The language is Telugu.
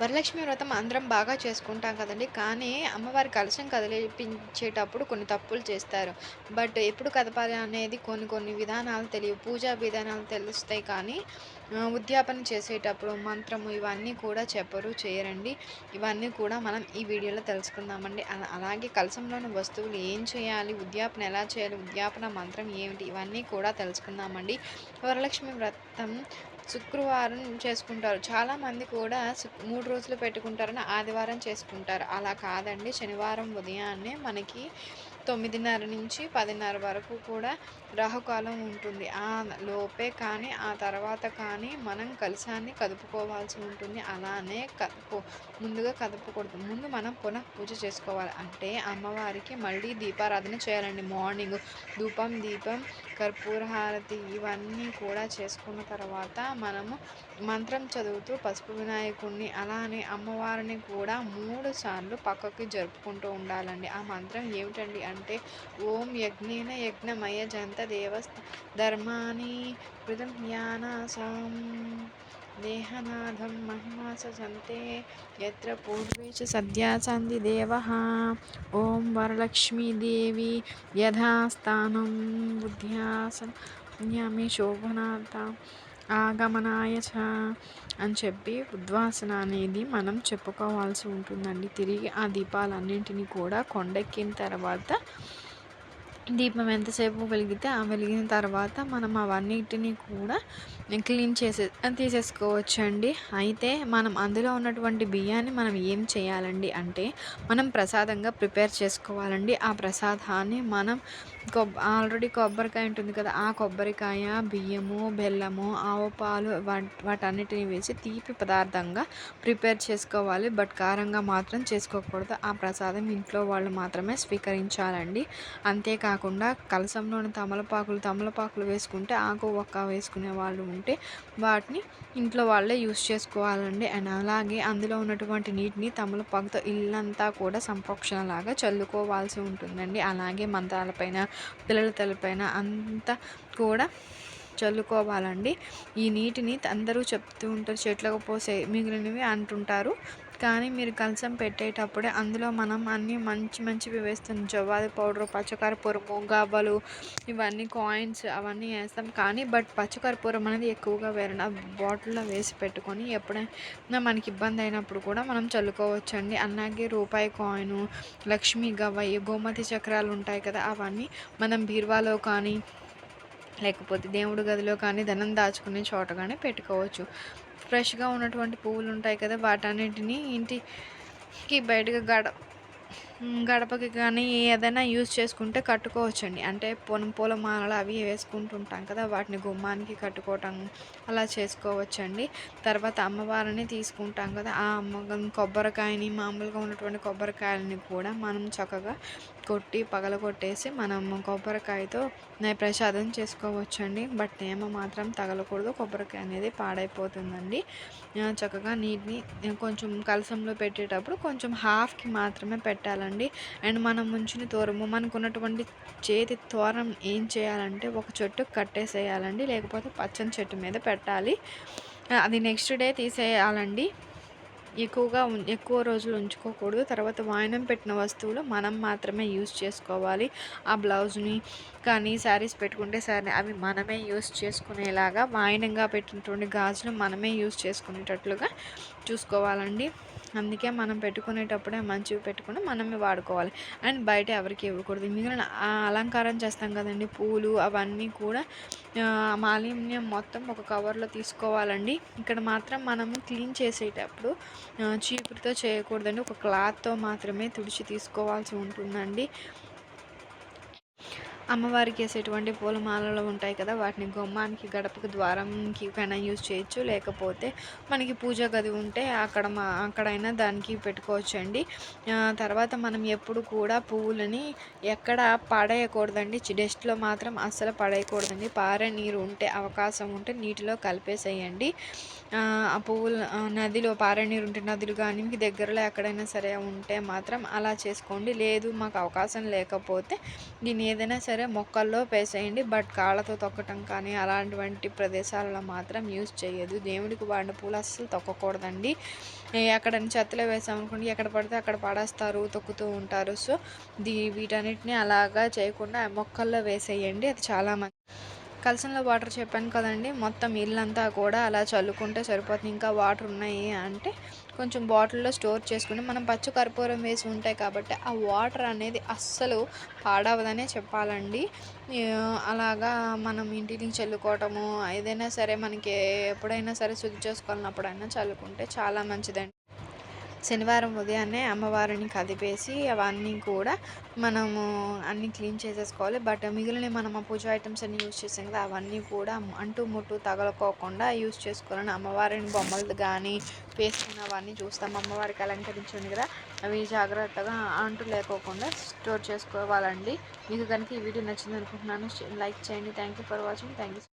వరలక్ష్మి వ్రతం అందరం బాగా చేసుకుంటాం కదండి కానీ అమ్మవారి కలశం కదిలిపించేటప్పుడు కొన్ని తప్పులు చేస్తారు. బట్ ఎప్పుడు కదపాలి అనేది కొన్ని కొన్ని విధానాలు తెలియవు. పూజా విధానాలు తెలుస్తాయి కానీ ఉద్యాపన చేసేటప్పుడు మంత్రము ఇవన్నీ కూడా చెప్పరు, చేయరండి. ఇవన్నీ కూడా మనం ఈ వీడియోలో తెలుసుకుందామండి. అలాగే కలశంలోని వస్తువులు ఏం చేయాలి? ఉద్యాపన ఎలా చేయాలి? ఉద్యాపన మంత్రం ఏమిటి? ఇవన్నీ కూడా తెలుసుకుందామండి. వరలక్ష్మి వ్రతం శుక్రవారం చేసుకుంటారు. చాలామంది కూడా మూడు రోజులు పెట్టుకుంటారని ఆదివారం చేసుకుంటారు. అలా కాదండి. శనివారం ఉదయాన్నే మనకి 9:30 నుంచి పదిన్నర వరకు కూడా రాహుకాలం ఉంటుంది. ఆ లోపే కానీ, ఆ తర్వాత కానీ మనం కలశాన్ని కదుపుకోవాల్సి ఉంటుంది. అలానే కదుపు ముందుగా కదపకూడదు. ముందు మనం పునః పూజ చేసుకోవాలి. అంటే అమ్మవారికి మళ్ళీ దీపారాధన చేయాలండి. మార్నింగ్ ధూపం, దీపం, కర్పూర హారతి ఇవన్నీ కూడా చేసుకున్న తర్వాత మనము మంత్రం చదువుతూ పసుపు వినాయకుడిని అలానే అమ్మవారిని కూడా మూడు సార్లు పక్కకి జరుపుకుంటూ ఉండాలండి. ఆ మంత్రం ఏమిటండి అంటే ఓం యజ్ఞేన యజ్ఞమయ జంత దేవస్థ ధర్మాని కృతం జ్ఞానాసాం దేహనాథం మహిమాస సంతే యత్ర పూర్వే చ సద్యా సంధి దేవః ఓం వరలక్ష్మీదేవి యథాస్థానం బుద్ధ్యాసన్యామి శోభనాథ ఆగమనాయ చ అని చెప్పి ఉద్వాసన అనేది మనం చెప్పుకోవాల్సి ఉంటుందండి. తిరిగి ఆ దీపాలన్నింటినీ కూడా కొండెక్కిన తర్వాత దీపం ఎంతసేపు వెలిగితే ఆ వెలిగిన తర్వాత మనం అవన్నిటిని కూడా క్లీన్ చేసే తీసేసుకోవచ్చండి. అయితే మనం అందులో ఉన్నటువంటి బియ్యాన్ని మనం ఏం చేయాలండి అంటే మనం ప్రసాదంగా ప్రిపేర్ చేసుకోవాలండి. ఆ ప్రసాదాన్ని మనం కొబ్ ఆల్రెడీ కొబ్బరికాయ ఉంటుంది కదా! ఆ కొబ్బరికాయ, బియ్యము, బెల్లము, ఆవు పాలు వాటన్నిటిని వేసి తీపి పదార్థంగా ప్రిపేర్ చేసుకోవాలి. బట్ కారంగా మాత్రం చేసుకోకూడదు. ఆ ప్రసాదం ఇంట్లో వాళ్ళు మాత్రమే స్వీకరించాలండి. అంతేకాకుండా కలశంలోని తమలపాకులు, తమలపాకులు వేసుకుంటే ఆకు, ఒక్క వేసుకునే వాళ్ళు ఉంటే వాటిని ఇంట్లో వాళ్ళే యూస్ చేసుకోవాలండి. అండ్ అలాగే అందులో ఉన్నటువంటి నీటిని తమలపాకుతో ఇల్లంతా కూడా సంప్రోక్షణలాగా చల్లుకోవాల్సి ఉంటుందండి. అలాగే మంత్రాలపైన, పిల్లల తలపైన అంతా కూడా చల్లుకోవాలండి. ఈ నీటిని అందరూ చెప్తూ ఉంటారు చెట్లకు పోసే మిగిలినవి అంటుంటారు. కానీ మీరు కలసం పెట్టేటప్పుడే అందులో మనం అన్నీ మంచి మంచివి వేస్తాం. జవ్వాది పౌడరు, పచ్చకర్పూరము, గవ్వలు ఇవన్నీ కాయిన్స్ అవన్నీ వేస్తాం. కానీ బట్ పచ్చకర్పూరం అనేది ఎక్కువగా వేరండి. ఆ బాటిల్‌లో వేసి పెట్టుకొని ఎప్పుడైనా మనకి ఇబ్బంది అయినప్పుడు కూడా మనం చల్లుకోవచ్చండి. అలాగే రూపాయి కాయిను, లక్ష్మీ గవ్వ, ఈ గోమతి చక్రాలు ఉంటాయి కదా! అవన్నీ మనం బీరువాలో కానీ లేకపోతే దేవుడి గదిలో కానీ ధనం దాచుకునే చోట కానీ పెట్టుకోవచ్చు. ఫ్రెష్‌గా ఉన్నటువంటి పువ్వులు ఉంటాయి కదా! వాటన్నిటిని ఇంటికి బయటగా గడ గడపకి కానీ ఏదైనా యూజ్ చేసుకుంటే కట్టుకోవచ్చండి. అంటే పొలం పూల మాలలు అవి వేసుకుంటుంటాం కదా! వాటిని గుమ్మానికి కట్టుకోవటం అలా చేసుకోవచ్చండి. తర్వాత అమ్మవారిని తీసుకుంటాం కదా! ఆ అమ్మ కొబ్బరికాయని మామూలుగా ఉన్నటువంటి కొబ్బరికాయలని కూడా మనం చక్కగా కొట్టి పగలగొట్టేసి మనం కొబ్బరికాయతో ప్రసాదం చేసుకోవచ్చండి. బట్ తేమ మాత్రం తగలకూడదు. కొబ్బరికాయ అనేది పాడైపోతుందండి. చక్కగా నీటిని కొంచెం కలశంలో పెట్టేటప్పుడు కొంచెం హాఫ్‌కి మాత్రమే పెట్టాలండి. అండ్ మనం ముంచిన తోరము మనకున్నటువంటి చేతి తోరం ఏం చేయాలంటే ఒక చెట్టు కట్టేసేయాలండి. లేకపోతే పచ్చని చెట్టు మీద పెట్టాలి. అది నెక్స్ట్ డే తీసేయాలండి. ఎక్కువగా ఉం ఎక్కువ రోజులు ఉంచుకోకూడదు. తర్వాత వాయనం పెట్టిన వస్తువులు మనం మాత్రమే యూజ్ చేసుకోవాలి. ఆ బ్లౌజ్‌ని కానీ శారీస్ పెట్టుకుంటే సరే అవి మనమే యూజ్ చేసుకునేలాగా వాయనంగా పెట్టినటువంటి గాజులు మనమే యూజ్ చేసుకునేటట్లుగా చూసుకోవాలండి. అందుకే మనం పెట్టుకునేటప్పుడే మంచివి పెట్టుకుని మనమే వాడుకోవాలి. అండ్ బయట ఎవరికీ ఇవ్వకూడదు. మిగిలిన అలంకారం చేస్తాం కదండి పూలు అవన్నీ కూడా మాలిన్యం మొత్తం ఒక కవర్‌లో తీసుకోవాలండి. ఇక్కడ మాత్రం మనము క్లీన్ చేసేటప్పుడు ఆహ్, చీపురుతో చేయకూడదండి. ఒక క్లాత్‌తో మాత్రమే తుడిచి తీసుకోవాల్సి ఉంటుందండి. అమ్మవారికి వేసేటువంటి పూలమాలలు ఉంటాయి కదా! వాటిని గుమ్మానికి, గడపకి, ద్వారంకి కైనా యూజ్ చేయొచ్చు. లేకపోతే మనకి పూజా గది ఉంటే అక్కడ మా అక్కడైనా దానికి పెట్టుకోవచ్చండి. తర్వాత మనం ఎప్పుడు కూడా పువ్వులని ఎక్కడ పడేయకూడదండి. డస్ట్‌లో మాత్రం అస్సలు పడేయకూడదండి. పారే నీరు ఉంటే అవకాశం ఉంటే నీటిలో కలిపేసేయండి. ఆ పువ్వులు నదిలో పారే నీరు ఉంటే నదులు కానీ మీకు దగ్గరలో ఎక్కడైనా సరే ఉంటే మాత్రం అలా చేసుకోండి. లేదు మాకు అవకాశం లేకపోతే దీన్ని ఏదైనా సరే సరే మొక్కల్లో వేసేయండి. బట్ కాళ్ళతో తొక్కటం కానీ అలాంటివంటి ప్రదేశాలలో మాత్రం యూజ్ చేయదు దేవుడికి వాడిన పూలు అస్సలు తొక్కకూడదండి. ఎక్కడ చెత్తలో వేసామనుకోండి ఎక్కడ పడితే అక్కడ పడేస్తారు తొక్కుతూ ఉంటారు. సో దీ వీటన్నిటిని అలాగా చేయకుండా మొక్కల్లో వేసేయండి. అది చాలా మంచి కలసంలో వాటర్ చెప్పాను కదండి మొత్తం ఇల్లంతా కూడా అలా చల్లుకుంటే సరిపోతుంది. ఇంకా వాటర్ ఉన్నాయి అంటే కొంచెం బాటిల్లో స్టోర్ చేసుకుని మనం పచ్చి కర్పూరం వేసి ఉంటాయి కాబట్టి ఆ వాటర్ అనేది అస్సలు పాడవదనే చెప్పాలండి. అలాగా మనం ఇంటిని చల్లుకోవటము ఏదైనా సరే మనకి ఎప్పుడైనా సరే శుద్ధి చేసుకోవాలన్నప్పుడైనా చల్లుకుంటే చాలా మంచిదండి. శనివారం ఉదయాన్నే అమ్మవారిని కదిపేసి అవన్నీ కూడా మనము అన్నీ క్లీన్ చేసేసుకోవాలి. బట్ మిగిలిన మనం ఆ పూజ ఐటమ్స్ అన్ని యూజ్ చేసాం కదా అవన్నీ కూడా అంటు ముట్టు తగలకోకుండా యూజ్ చేసుకోవాలని అమ్మవారిని బొమ్మలు కానీ వేసుకున్న అవన్నీ చూస్తాం. అమ్మవారికి అలంకరించింది కదా అవి జాగ్రత్తగా అంటు లేకోకుండా స్టోర్ చేసుకోవాలండి. మీకు కనుక ఈ వీడియో నచ్చింది అనుకుంటున్నాను లైక్ చేయండి. Thank you for watching thank you